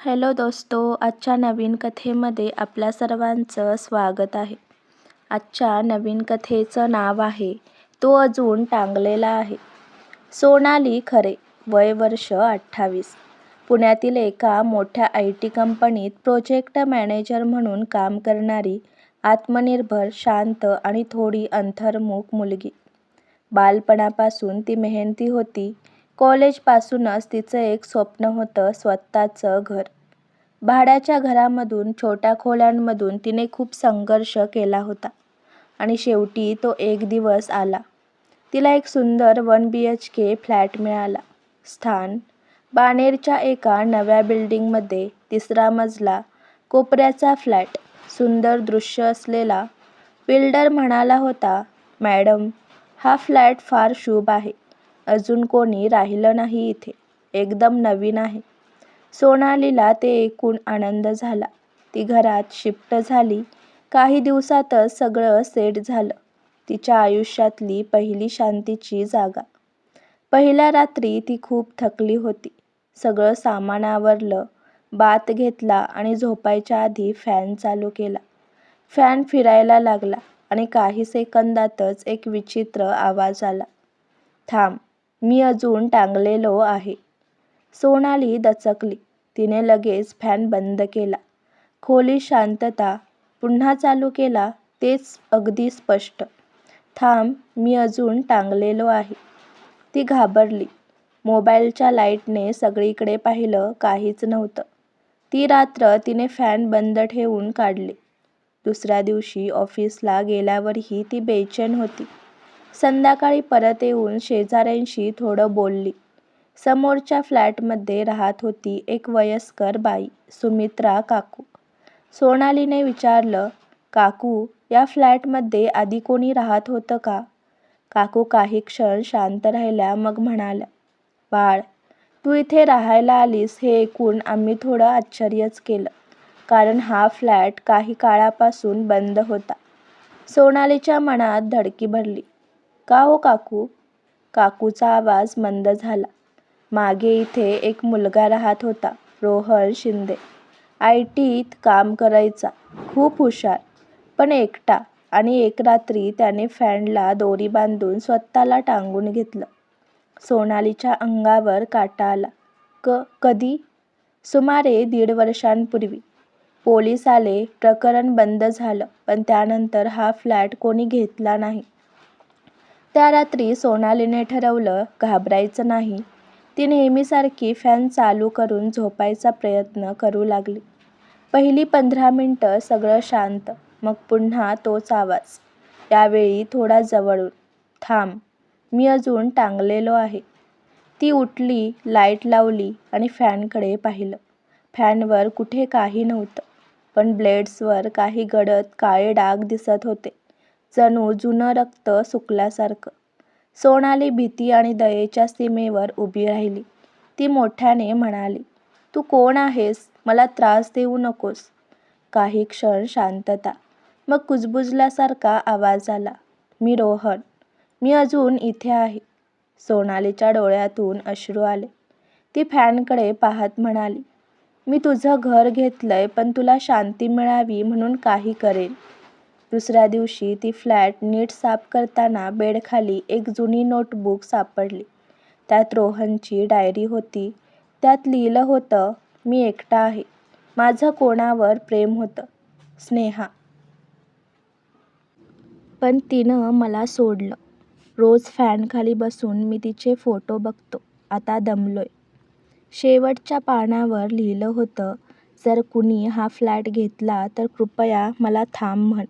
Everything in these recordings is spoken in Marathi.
हॅलो दोस्तो आजच्या नवीन कथेमध्ये आपल्या सर्वांचं स्वागत आहे. आजच्या नवीन कथेचं नाव आहे तो अजून टांगलेला आहे. सोनाली खरे वय वर्ष अठ्ठावीस. पुण्यातील एका मोठ्या आय टी कंपनीत प्रोजेक्ट मॅनेजर म्हणून काम करणारी आत्मनिर्भर शांत आणि थोडी अंतर्मुख मुलगी. बालपणापासून ती मेहनती होती कॉलेजपासूनच तिचं एक स्वप्न होतं स्वतःचं घर. भाड्याच्या घरामधून छोट्या खोल्यांमधून तिने खूप संघर्ष केला होता. आणि शेवटी तो एक दिवस आला. तिला एक सुंदर one B H K flat मिळाला. स्थान बाणेरच्या एका नव्या बिल्डिंगमध्ये तिसरा मजला कोपऱ्याचा फ्लॅट. सुंदर दृश्य असलेला बिल्डर म्हणाला होता मॅडम हा फ्लॅट फार शुभ आहे. अजून कोणी राहिलं नाही इथे. एकदम नवीन आहे. सोनालीला ते ऐकून आनंद झाला. ती घरात शिफ्ट झाली. काही दिवसातच सगळं सेट झालं. तिच्या आयुष्यातली पहिली शांतीची जागा. पहिल्या रात्री ती खूप थकली होती. सगळं सामान आवरलं बात घेतला आणि झोपायच्या आधी फॅन चालू केला. फॅन फिरायला लागला आणि काही सेकंदातच एक विचित्र आवाज आला. थांब. मी अजून टांगलेलो आहे. सोनाली दचकली. तिने लगेच फॅन बंद केला. खोली शांतता पुन्हा चालू केला तेच अगदी स्पष्ट. थांब मी अजून टांगलेलो आहे. ती घाबरली. मोबाईलच्या लाईटने सगळीकडे पाहिलं काहीच नव्हतं. ती रात्र तिने फॅन बंद ठेवून काढली. दुसऱ्या दिवशी ऑफिसला गेल्यावरही ती बेचैन होती. संध्याकाळी परत येऊन शेजाऱ्यांशी थोडं बोलली. समोरच्या फ्लॅटमध्ये राहत होती एक वयस्कर बाई सुमित्रा काकू. सोनालीने विचारलं काकू या फ्लॅटमध्ये आधी कोणी राहत होतं का? काकू काही क्षण शांत राहिल्या मग म्हणाल्या बाळ तू इथे राहायला आलीस हे ऐकून आम्ही थोडं आश्चर्यच केलं कारण हा फ्लॅट काही काळापासून बंद होता. सोनालीच्या मनात धडकी भरली. का हो काकू? काकूचा आवाज मंद झाला. मागे इथे एक मुलगा राहत होता रोहन शिंदे. आय टीत काम करायचा खूप हुशार. पण एकटा आणि एक रात्री त्याने फॅनला दोरी बांधून स्वतःला टांगून घेतलं. सोनालीच्या अंगावर काटा आला. क कधी? सुमारे दीड वर्षांपूर्वी. पोलीस आले प्रकरण बंद झालं पण त्यानंतर हा फ्लॅट कोणी घेतला नाही. त्या रात्री सोनालीने ठरवलं घाबरायचं नाही. ती नेहमीसारखी फॅन चालू करून झोपायचा प्रयत्न करू लागली. पहिली पंधरा मिनटं सगळं शांत मग पुन्हा तोच आवाज. यावेळी थोडा जवळून थांब मी अजून टांगलेलो आहे. ती उठली लाइट लावली आणि फॅनकडे पाहिलं. फॅनवर कुठे काही नव्हतं पण ब्लेड्सवर काही गडद काळे डाग दिसत होते. जणू जुनं रक्त सुकल्यासारखं. सोनाली भीती आणि दयेच्या सीमेवर उभी राहिली. ती मोठ्याने म्हणाली तू कोण आहेस? मला त्रास देऊ नकोस. काही क्षण शांतता मग कुजबुजल्यासारखा आवाज आला मी रोहन. मी अजून इथे आहे. सोनालीच्या डोळ्यातून अश्रू आले. ती फॅनकडे पाहत म्हणाली मी तुझं घर घेतलंय पण तुला शांती मिळावी म्हणून काही करेन. दुसऱ्या दिवशी ती फ्लॅट नीट साफ करताना बेडखाली एक जुनी नोटबुक सापडली. त्यात रोहनची डायरी होती. त्यात लिहिलं होतं मी एकटा आहे. माझं कोणावर प्रेम होतं? स्नेहा. पण तिनं मला सोडलं. रोज फॅनखाली बसून मी तिचे फोटो बघतो. आता दमलोय. शेवटच्या पानावर लिहिलं होतं जर कुणी हा फ्लॅट घेतला तर कृपया मला थांब म्हण.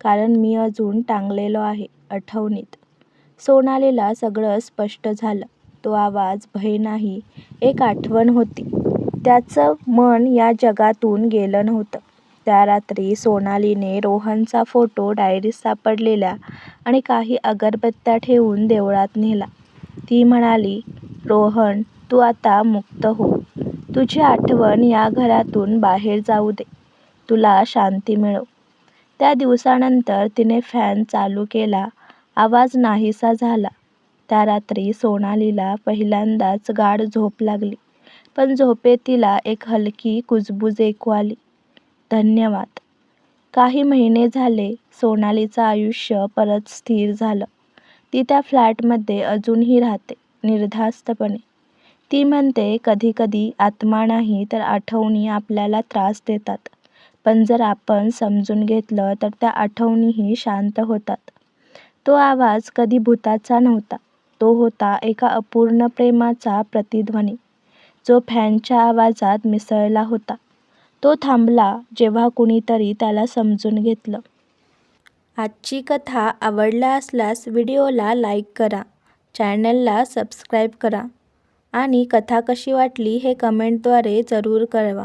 कारण मी अजून टांगलेलो आहे आठवणीत. सोनालीला सगळं स्पष्ट झालं. तो आवाज भय नाही एक आठवण होती. त्याचं मन या जगातून गेलं नव्हतं. त्या रात्री सोनालीने रोहनचा फोटो डायरीत सापडलेल्या आणि काही अगरबत्त्या ठेवून देवळात नेला. ती म्हणाली रोहन तू आता मुक्त हो. तुझी आठवण या घरातून बाहेर जाऊ दे. तुला शांती मिळो. त्या दिवसानंतर तिने फॅन चालू केला आवाज नाहीसा झाला त्या रात्री सोनालीला पहिल्यांदाच गाढ झोप लागली पण झोपेत तिला एक हलकी कुजबूज ऐकू आली. धन्यवाद. काही महिने झाले सोनालीचं आयुष्य परत स्थिर झालं. ती त्या फ्लॅटमध्ये अजूनही राहते निर्धास्तपणे. ती म्हणते कधीकधी आत्मा नाही तर आठवणी आपल्याला त्रास देतात. पण जर आपण समजून घेतलं तर त्या आठवणीही शांत होतात. तो आवाज कधी भुताचा नव्हता. तो होता एका अपूर्ण प्रेमाचा प्रतिध्वनी, जो फॅनच्या आवाजात मिसळला होता. तो थांबला जेव्हा कुणीतरी त्याला समजून घेतलं. आजची कथा आवडला असल्यास व्हिडिओला लाईक करा, चॅनलला सबस्क्राईब करा आणि कथा कशी वाटली हे कमेंटद्वारे जरूर कळवा.